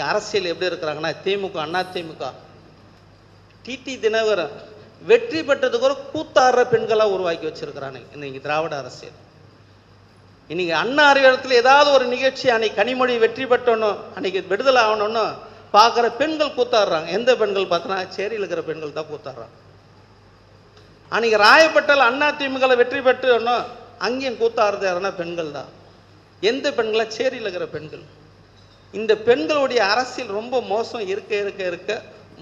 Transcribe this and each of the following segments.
அரசியல் எப்படி இருக்கிறாங்கன்னா திமுக அண்ணா திமுக. டிடி தினகரன் வெற்றி பெற்றதுக்கு ஒரு கூத்தாடுற பெண்களா உருவாக்கி வச்சிருக்கிறானுங்க இன்னைக்கு திராவிட அரசியல். இன்னைக்கு அண்ணா அறிவியலத்தில் ஏதாவது ஒரு நிகழ்ச்சி அன்னைக்கு கனிமொழி வெற்றி பெற்றணும் அன்னைக்கு விடுதலை ஆகணும்னு பார்க்குற பெண்கள் கூத்தாடுறாங்க. எந்த பெண்கள் பார்த்தனா சேரியில் இருக்கிற பெண்கள் தான் கூத்தாடுறாங்க. அன்னைக்கு ராயப்பட்டால் அண்ணா திமுக வெற்றி பெற்றணும் அங்கேயும் கூத்தாடுறது யாருன்னா பெண்கள் தான். எந்த பெண்களா? சேரியில் இருக்கிற பெண்கள். இந்த பெண்களுடைய அரசியல் ரொம்ப மோசம் இருக்க இருக்க இருக்க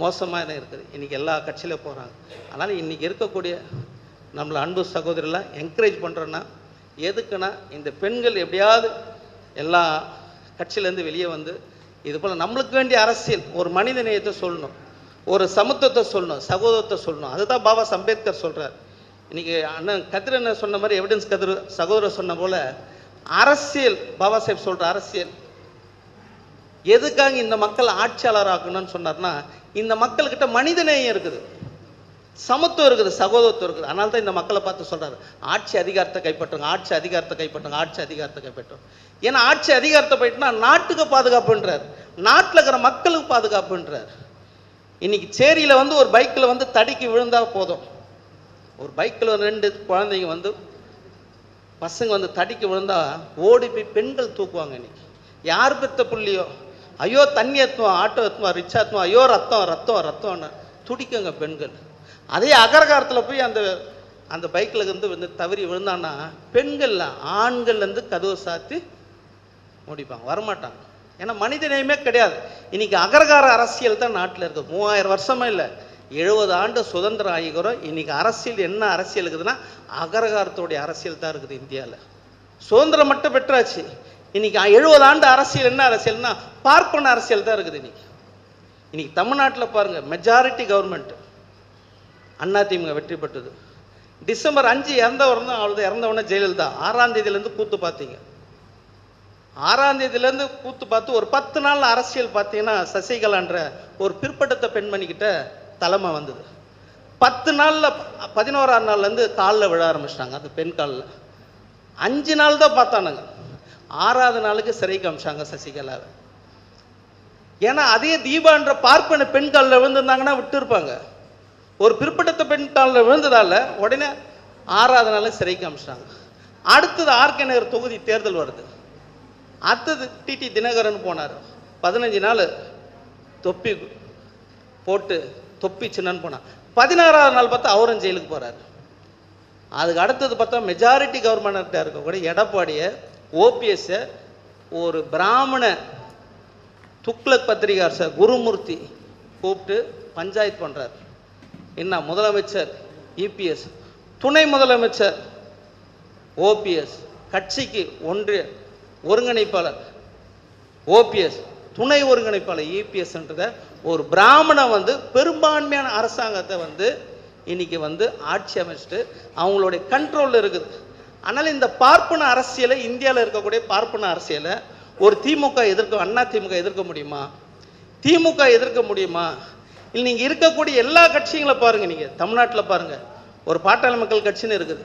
மோசமாக தான் இருக்குது. இன்றைக்கி எல்லா கட்சியில போகிறாங்க அதனால் இன்றைக்கி இருக்கக்கூடிய நம்மளை அன்பு சகோதரிலாம் என்கரேஜ் பண்ணுறோன்னா எதுக்குன்னா இந்த பெண்கள் எப்படியாவது எல்லா கட்சியிலேருந்து வெளியே வந்து இது போல் நம்மளுக்கு வேண்டிய அரசியல் ஒரு மனித நேயத்தை சொல்லணும் ஒரு சமத்துவத்தை சொல்லணும் சகோதரத்தை சொல்லணும். அதுதான் பாபா அம்பேத்கர் சொல்கிறார் இன்றைக்கி அண்ணன் கதிரனை சொன்ன மாதிரி எவிடன்ஸ் கதிர சகோதரர் சொன்ன போல் அரசியல் பாபா சாஹேப் சொல்கிற அரசியல் எதுக்காக இந்த மக்கள் ஆட்சியாளர் ஆக்கணும்னு சொன்னார்னா இந்த மக்கள்கிட்ட மனிதநேயம் இருக்குது சமத்துவம் இருக்குது சகோதரத்துவம் இருக்குது. அதனால தான் இந்த மக்களை பார்த்து சொல்கிறார் ஆட்சி அதிகாரத்தை கைப்பற்றுங்க ஆட்சி அதிகாரத்தை கைப்பற்றுங்க ஆட்சி அதிகாரத்தை கைப்பற்றும். ஏன்னா ஆட்சி அதிகாரத்தை போயிட்டுனா நாட்டுக்கு பாதுகாப்புன்றார். நாட்டில் இருக்கிற மக்களுக்கு பாதுகாப்புன்றார். இன்னைக்கு சேரியில் வந்து ஒரு பைக்கில் வந்து தடிக்கு விழுந்தால் போதும். ஒரு பைக்கில் ரெண்டு குழந்தைங்க வந்து பசங்க வந்து தடிக்கு விழுந்தால் ஓடி போய் பெண்கள் தூக்குவாங்க இன்னைக்கு. யார் பெற்ற புள்ளியோ? ஐயோ தண்ணி எத்துவோம் ஆட்டோ எத்துவோம் ரிச்சா எத்துவோம் ஐயோ ரத்தம் ரத்தம் ரத்தம்னு துடிக்குங்க பெண்கள். அதே அகரகாரத்தில் போய் அந்த அந்த பைக்கில் இருந்து வந்து தவறி விழுந்தான்னா பெண்கள்ல ஆண்கள்லேருந்து கதவை சாத்தி முடிப்பாங்க. வரமாட்டாங்க. ஏன்னா மனிதநேயமே கிடையாது. இன்னைக்கு அகரகார அரசியல் தான் நாட்டில் இருக்குது மூவாயிரம் வருஷமா இல்லை. எழுபது ஆண்டு சுதந்திரம் ஆகிக்கிறோம். இன்னைக்கு அரசியல் என்ன அரசியல் இருக்குதுன்னா அகரகாரத்தோடைய அரசியல் தான் இருக்குது இந்தியாவில் சுதந்திரம் மட்டும் பெற்றாச்சு. இன்னைக்கு எழுபது ஆண்டு அரசியல் என்ன அரசியல்னா பார்ப்பன அரசியல் தான் இருக்குது இன்னைக்கு. இன்னைக்கு தமிழ்நாட்டில் பாருங்க மெஜாரிட்டி கவர்மெண்ட் அதிமுக வெற்றி பெற்றது. டிசம்பர் அஞ்சு இறந்தவர் தான் அவ்வளோ இறந்தவொடனே ஜெயலலிதா. ஆறாம் தேதியிலேருந்து கூத்து பார்த்தீங்க. ஆறாம் தேதியிலேருந்து கூத்து பார்த்து ஒரு பத்து நாள் அரசியல் பார்த்தீங்கன்னா சசிகலான்ற ஒரு பிற்படுத்த பெண்மணிக்கிட்ட தலைமை வந்தது. பத்து நாளில் பதினோராம் நாள்லேருந்து காலில் விழ ஆரம்பிச்சிட்டாங்க அந்த பெண் காலில். அஞ்சு நாள் தான் பார்த்தானுங்க. ஆறாவது நாளுக்கு சிறைக்கு அமிச்சாங்க சசிகலாவை ஏன்னா அதே தீபான்ற பார்ப்பன பெண் காலில் விழுந்திருந்தாங்கன்னா விட்டுருப்பாங்க. ஒரு பிற்படுத்த பெண் காலில் விழுந்ததால உடனே ஆறாவது நாள் சிறைக்கு அமிச்சிட்டாங்க அடுத்தது ஆர்கே நகர் தொகுதி தேர்தல் வருது. அடுத்தது டிடி தினகரன் போனார். பதினஞ்சு நாள் தொப்பி போட்டு தொப்பி சின்னன்னு போனார். பதினாறாவது நாள் பார்த்தா அவரும் ஜெயிலுக்கு போகிறார் அதுக்கு அடுத்தது பார்த்தா மெஜாரிட்டி கவர்மெண்ட்டாக இருக்கக்கூடிய எடப்பாடியை ஓபிஎஸ்ஸை ஒரு பிராமண துக்ளக் பத்திரிகார் சார் குருமூர்த்தி கூப்பிட்டு பஞ்சாயத்து பண்ணுறார் என்ன முதலமைச்சர் இபிஎஸ் துணை முதலமைச்சர் ஓபிஎஸ் கட்சிக்கு ஒன்றிய ஒருங்கிணைப்பாளர் ஓபிஎஸ் துணை ஒருங்கிணைப்பாளர் இபிஎஸ்ன்றத ஒரு பிராமணன் வந்து பெரும்பான்மையான அரசாங்கத்தை வந்து இன்னைக்கு வந்து ஆட்சி அமைச்சிட்டு அவங்களுடைய கண்ட்ரோலில் இருக்குது. ஆனால் இந்த பார்ப்பன அரசியலை இந்தியாவில் இருக்கக்கூடிய பார்ப்பன அரசியலை ஒரு திமுக எதிர்க்க அண்ணா திமுக எதிர்க்க முடியுமா? திமுக எதிர்க்க முடியுமா? இல்லை நீங்கள் இருக்கக்கூடிய எல்லா கட்சிகளை பாருங்க நீங்கள் தமிழ்நாட்டில் பாருங்க. ஒரு பாட்டாளி மக்கள் கட்சின்னு இருக்குது.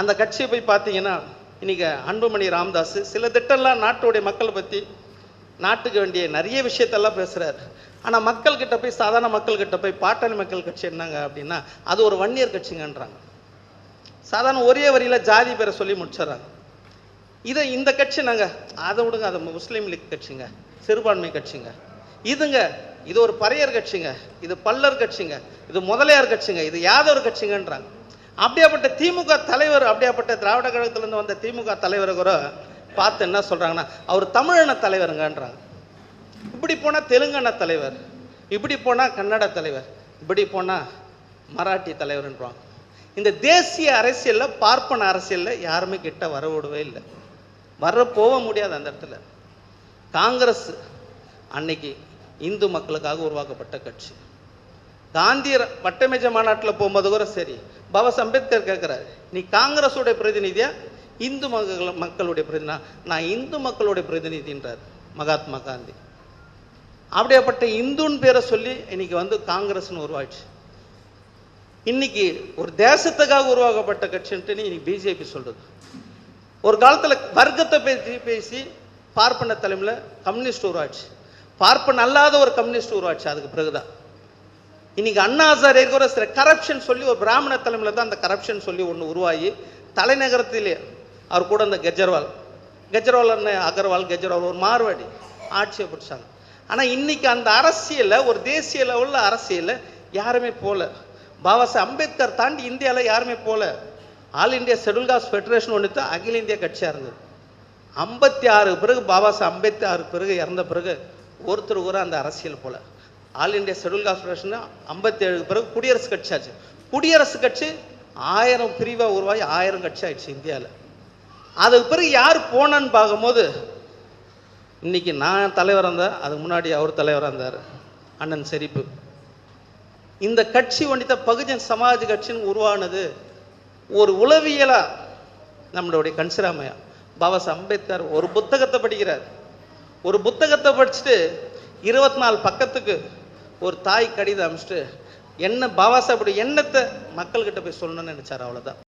அந்த கட்சியை போய் பார்த்தீங்கன்னா இன்றைக்கி அன்புமணி ராமதாஸ் சில திட்டம்லாம் நாட்டுடைய மக்களை பற்றி நாட்டுக்கு வேண்டிய நிறைய விஷயத்தெல்லாம் பேசுகிறார் ஆனால் மக்கள்கிட்ட போய் சாதாரண மக்கள்கிட்ட போய் பாட்டாளி மக்கள் கட்சி என்னங்க அப்படின்னா அது ஒரு வன்னியர் கட்சிங்கன்றாங்க. சாதாரண ஒரே வரியில ஜாதி பேரை சொல்லி முடிச்சிடறாங்க. இதை இந்த கட்சி நாங்கள் அதை விடுங்க அது முஸ்லீம் லீக் கட்சிங்க சிறுபான்மை கட்சிங்க. இதுங்க இது ஒரு பறையர் கட்சிங்க இது பல்லர் கட்சிங்க இது முதலியார் கட்சிங்க இது யாதவர் கட்சிங்கன்றாங்க. அப்படியாப்பட்ட திமுக தலைவர் அப்படியாப்பட்ட திராவிட கழகத்திலேருந்து வந்த திமுக தலைவரை கூட பார்த்து என்ன சொல்கிறாங்கன்னா அவர் தமிழன தலைவருங்கன்றாங்க. இப்படி போனால் தெலுங்கன தலைவர் இப்படி போனால் கன்னட தலைவர் இப்படி போனால் மராட்டி தலைவர்ன்றாங்க. இந்த தேசிய அரசியலில் பார்ப்பன அரசியலில் யாருமே கிட்ட வர விடவே இல்லை. வர போக முடியாது அந்த இடத்துல. காங்கிரஸ் அன்னைக்கு இந்து மக்களுக்காக உருவாக்கப்பட்ட கட்சி. காந்தியர் வட்டமேஜ மாநாட்டில் போகும்போது கூட சரி பாபா அம்பேத்கர் கேட்குறாரு நீ காங்கிரஸோடைய பிரதிநிதியா? இந்து மக்கள் மக்களுடைய பிரதிநிதி நான் இந்து மக்களுடைய பிரதிநிதின்றார் மகாத்மா காந்தி. அப்படியாப்பட்ட இந்துன்னு பேரை சொல்லி இன்னைக்கு வந்து காங்கிரஸ்னு உருவாச்சு இன்னைக்கு ஒரு தேசத்துக்காக உருவாக்கப்பட்ட கட்சின்ட்டு இன்னைக்கு பிஜேபி சொல்றது. ஒரு காலத்தில் வர்க்கத்தை பேசி பேசி பார்ப்பன தலைமையில் கம்யூனிஸ்ட் உருவாச்சு. பார்ப்பன் அல்லாத ஒரு கம்யூனிஸ்ட் உருவாச்சு அதுக்கு பிறகுதான். இன்னைக்கு அண்ணா ஹசாரே கூட சில கரப்ஷன் சொல்லி ஒரு பிராமண தலைமையில் தான் அந்த கரப்ஷன் சொல்லி ஒன்று உருவாகி தலைநகரத்திலே அவர் கூட அந்த கெஜர்வால். கெஜ்ரிவால் அண்ணன் அகர்வால் கெஜ்ரிவால் ஒரு மார்வாடி ஆட்சியை பிடிச்சாங்க. ஆனால் இன்னைக்கு அந்த அரசியலை ஒரு தேசிய லெவலில் அரசியலை யாருமே போகல பாபா சாஹேப் அம்பேத்கர் தாண்டி இந்தியாவில் யாருமே போகல ஆல் இந்தியா செடுல்காஸ் காஸ்ட் ஃபெடரேஷன் ஒன்று தான் அகில இந்திய கட்சியாக இருந்தது. ஐம்பத்தி ஆறு பிறகு பாபா சாஹேப் அம்பேத்கர் பிறகு இறந்த பிறகு ஒருத்தர் கூட அந்த அரசியல் போல. All India schedule caste federation ஐம்பத்தி ஏழு பிறகு குடியரசு கட்சி ஆச்சு. குடியரசு கட்சி ஆயிரம் பிரிவாக உருவாகி ஆயிரம் கட்சி ஆயிடுச்சு இந்தியாவில் அதுக்கு பிறகு யார் போனான்னு பார்க்கும்போது இன்னைக்கு நான் தலைவராக இருந்தேன் அதுக்கு முன்னாடி அவர் தலைவராக இருந்தார். அண்ணன் செரிப்பு. இந்த கட்சி ஒண்டித்த பகுஜன் சமாஜ் கட்சின்னு உருவானது ஒரு உளவியலா நம்மளுடைய கன்சிராமையா. பாபா அம்பேத்கர் ஒரு புத்தகத்தை படிக்கிறார். ஒரு புத்தகத்தை படிச்சுட்டு இருபத்தி நாலு பக்கத்துக்கு ஒரு தாய் கடிதம் அமிச்சிட்டு என்ன பாபா சாஹேப் எண்ணத்தை மக்கள்கிட்ட போய் சொல்லணும்னு நினைச்சார் அவ்வளோதான்